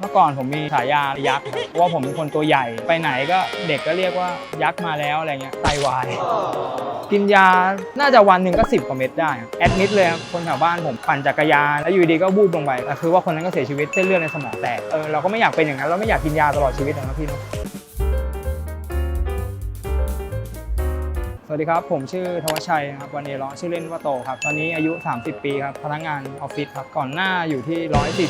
เมื่อก่อนผมมีฉายายักษ์ครับเพราะว่าผมเป็นคนตัวใหญ่ ไปไหนก็เด็กก็เรียกว่ายักษ์มาแล้วอะไรเงี้ยไตวาย กินยา น่าจะวันหนึ่งก็ 10กว่าเม็ดได้ครับแอดมิดเลยครับคนแถวบ้านผมปั่นจักรยานแล้วอยู่ดีก็วูบลงไปแต่คือว่าคนนั้นก็เสียชีวิตเส้นเลือดในสมองแตก เออเราก็ไม่อยากเป็นอย่างนั้นเราไม่อยากกินยาตลอดชีวิตนะพี่เนาะ วัสดีครับ ผมชื่อธวัชชัยนะครับวันนี้ร้องชื่อเล่นว่าโตครับ ตอนนี้อายุ 30 ปีครับพนักงานออฟฟิศครับ ก่อนหน้าอยู่ที่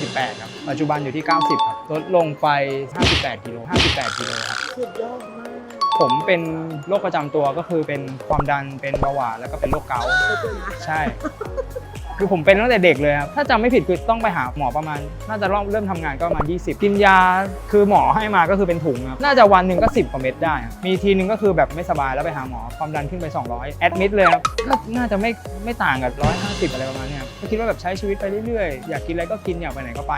148 ครับ ปัจจุบันอยู่ที่ 90 ครับ ลดลงไป 58 กิโล 58 กิโลครับ สุดยอดมาก ผมเป็นโรคประจำตัวก็คือเป็นความดัน เป็นเบาหวาน แล้วก็เป็นโรคเกาต์ขอบคุณนะใช่ คือผมเป็นตั้งแต่เด็กเลยครับ ถ้าจำไม่ผิดคือต้องไปหาหมอประมาณ น่าจะเริ่มเริ่มทำงานก็ประมาณ 20 กินยา คือหมอให้มาก็คือเป็นถุงครับ น่าจะวันหนึ่งก็ 10กว่าเม็ดได้ครับมีทีนึงก็คือแบบไม่สบายแล้วไปหาหมอความดันขึ้นไป 200 แอดมิดเลยครับ ก็น่าจะไม่ไม่ต่างกับ 150 อะไรประมาณเนี้ย ก็คิดว่าแบบใช้ชีวิตไปเรื่อยๆ อยากกินอะไรก็กินอยากไปไหนก็ไป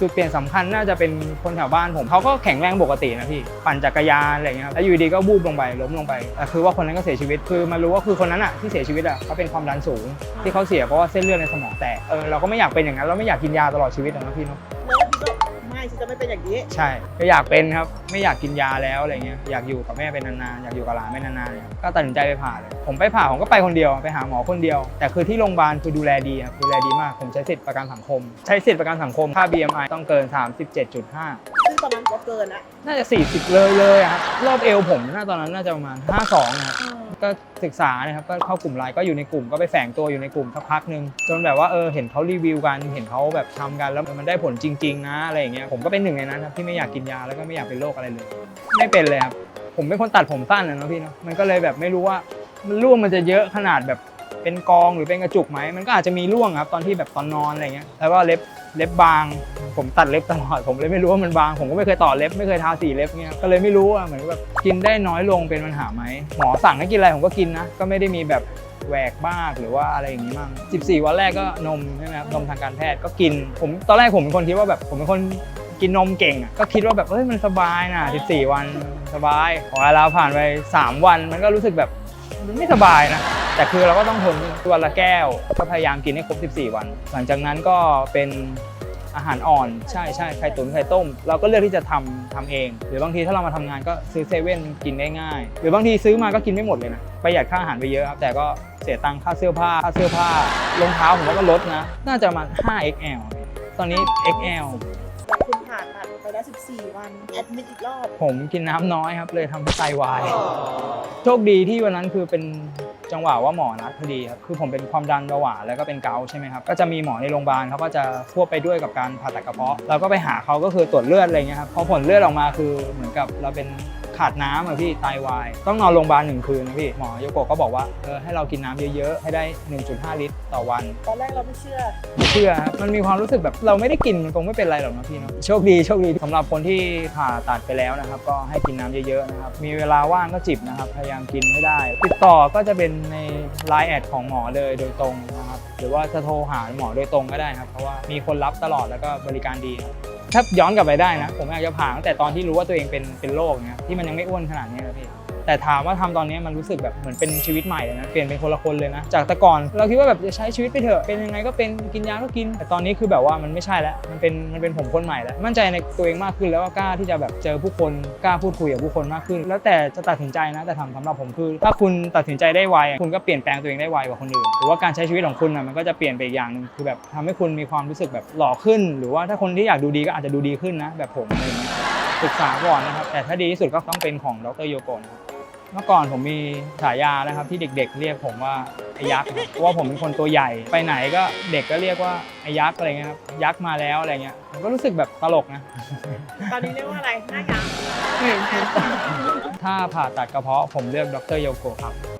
จุดเปลี่ยนสำคัญน่าจะเป็นคนแถวบ้านผมเขาก็แข็งแรงปกตินะพี่ปั่นจักรยานอะไรอย่างเงี้ยแล้วอยู่ดีก็บูบลงไปล้มลงไปแต่คือว่าคนนั้นก็เสียชีวิตคือมารู้ว่าคือคนนั้นอะที่เสียชีวิตอะเขาเป็นความดันสูง ที่เขาเสียเพราะว่าเส้นเลือดในสมองแตกเออเราก็ไม่อยากเป็นอย่างนั้นเราไม่อยากกินยาตลอดชีวิตนะพี่เนาะ แล้วพี่ก็ไม่ฉันจะไม่เป็นอย่างนี้ ใช่ก็อยากเป็นครับ ไม่อยากกินยาแล้วอะไรเงี้ยอยากอยู่กับแม่เป็นนานๆอยากอยู่กับหลานเป็นนานๆเลยก็ตัดสินใจไปผ่าเลยผมไปผ่าผมก็ไปคนเดียวไปหาหมอคนเดียว แต่คือที่โรงพยาบาลคือดูแลดีครับดูแลดีมากผมใช้สิทธิประกันสังคม ใช้สิทธิประกันสังคมค่า BMI ต้องเกิน 37.5 ตอนนั้นก็เกินละน่าจะ 40 เลยเลยอะครับรอบเอวผมน่าตอนนั้นน่าจะประมาณ 52นะครับก็ศึกษานะครับก็เข้ากลุ่มไลน์ก็อยู่ในกลุ่มก็ไปแฝงตัวอยู่ในกลุ่มสักพักหนึ่งจนแบบว่าเออเห็นเขารีวิวกันเห็นเขาแบบทำกันแล้วมันได้ผลจริง ๆ นะอะไรอย่างเงี้ยผมก็เป็นหนึ่งในนั้นครับที่ไม่อยากกินยาแล้วก็ไม่อยากเป็นโรคอะไรเลย ไม่เป็นเลยครับผมเป็นคนตัดผมสั้นนะเนาะพี่เนาะมันก็เลยแบบไม่รู้ว่ามันร่วงมันจะเยอะขนาดแบบเป็นกองหรือเป็นกระจุกไหมมันก็อาจจะมีร่วงครับตอนที่แบบตอนนอนอะไรเงี้ยแล้วก็เล็บเล็บบาง ผมตัดเล็บตลอดผมเลยไม่รู้ว่ามันบาง ผมก็ไม่เคยต่อเล็บไม่เคยทาสีเล็บเงี้ยก็เลยไม่รู้อะเหมือนแบบกินได้น้อยลงเป็นปัญหาไหมหมอสั่งให้กินอะไรผมก็กินนะก็ไม่ได้มีแบบแหวกบ้างหรือว่าอะไรอย่างนี้มั่ง14 วันแรกก็นมใช่ไหมครับนมทางการแพทย์ก็กิน ผมตอนแรกผมเป็นคนคิดว่าแบบผมเป็นคนกินนมเก่งอะก็คิดว่าแบบเอ้ยมันสบายนะ14 วันสบายพอเวลาผ่านไป 3 วันมันก็รู้สึกแบบมันไม่สบายนะแต่คือเราก็ต้องทนวันละแก้วก็พยายามกินให้ครบ 14 วัน หลังจากนั้นก็เป็น อาหารอ่อนใช่ใช่ไข่ตุ๋นไข่ต้ม เราก็เลือกที่จะทำทำเอง หรือบางทีถ้าเรามาทำงานก็ซื้อเซเว่นกินได้ง่าย หรือบางทีซื้อมาก็กินไม่หมดเลยนะประหยัดค่าอาหารไปเยอะครับแต่ก็เสียตังค่าเสื้อผ้าค่าเสื้อผ้ารองเท้าผมว่าก็ลดนะ น่าจะประมาณ 5XL ตอนนี้ XL แล้วคุณผ่าตัดไปแล้ว 14 วัน แอดมิดอีกรอบ ผมกินน้ำน้อยครับ เลยทำให้ไตวาย โชคดีที่วันนั้นคือเป็น จังหวะว่าหมอนัดพอดีครับคือผมเป็นความดันเบาหวานแล้วก็เป็นเกาใช่ไหมครับก็จะมีหมอในโรงพยาบาลเขาก็จะควบไปด้วยกับการผ่าตัดกระเพาะเราก็ไปหาเขาก็คือตรวจเลือดอะไรเงี้ยครับพอผลเลือดออกมาคือเหมือนกับเราเป็น ขาดน้ำอะพี่ไตวาย ต้องนอนโรงพยาบาลหนึ่งคืนนะพี่หมอโยโกะก็บอกว่าเออให้เรากินน้ำเยอะๆ ให้ได้ 1.5 ลิตรต่อวัน ตอนแรกเราไม่เชื่อ ไม่เชื่อครับมันมีความรู้สึกแบบเราไม่ได้กินมันคงไม่เป็นไรหรอกนะพี่เนาะโชคดีโชคดีสำหรับคนที่ผ่าตัดไปแล้วนะครับ ก็ให้กินน้ำเยอะๆนะครับมีเวลาว่างก็จิบนะครับพยายามกินให้ได้ ติดต่อก็จะเป็นในไลน์แอดของหมอเลยโดยตรงนะครับหรือว่าจะโทรหาหมอโดยตรงก็ได้ครับเพราะว่ามีคนรับตลอดแล้วก็บริการดีครับ ถ้าย้อนกลับไปได้นะ ผมอยากจะผ่าตั้งแต่ตอนที่รู้ว่าตัวเองเป็นเป็นโรคเนี่ยที่มันยังไม่อ้วนขนาดนี้นะพี่ แต่ถามว่าทำตอนนี้มันรู้สึกแบบเหมือนเป็นชีวิตใหม่เลยนะเปลี่ยนเป็นคนละคนเลยนะจากแต่ก่อนเราคิดว่าแบบจะใช้ชีวิตไปเถอะเป็นยังไงก็เป็นกินยาก็กิน แต่ตอนนี้คือแบบว่ามันไม่ใช่แล้วมันเป็นมันเป็นผมคนใหม่แล้วมั่นใจในตัวเองมากขึ้นแล้วก็กล้าที่จะแบบเจอผู้คนกล้าพูดคุยกับผู้คนมากขึ้น แล้วแต่จะตัดสินใจนะแต่ทำสำหรับผมคือ ถ้าคุณตัดสินใจได้ไวคุณก็เปลี่ยนแปลงตัวเองได้ไวกว่าคนอื่นหรือว่าการใช้ชีวิตของคุณนะมันก็จะเปลี่ยนไปอีกอย่างหนึงคือแบบทำให้คุณมีความรู้สึกแบบหล่อขึ้น หรือว่าถ้าคนที่อยากดูดีก็อาจจะดูดีขึ้นนะ แบบผมอะไรอย่างเงี้ยศึกษาก่อนนะครับ แต่ถ้าดีที่สุดก็ต้องเป็นของดรโยโกะนะครับ เมื่อก่อนผมมีฉายานะครับที่เด็กๆ เรียกผมว่าไอ้ยักษ์ครับเพราะว่าผมเป็นคนตัวใหญ่ไปไหนก็เด็กก็เรียกว่าไอ้ยักษ์อะไรเงี้ยครับยักษ์มาแล้วอะไรเงี้ยผมก็รู้สึกแบบตลกนะ ตอนนี้เรียกว่าอะไรหน้ายาวถ้าผ่าตัดกระเพาะผมเลือกดรโยโกะครับ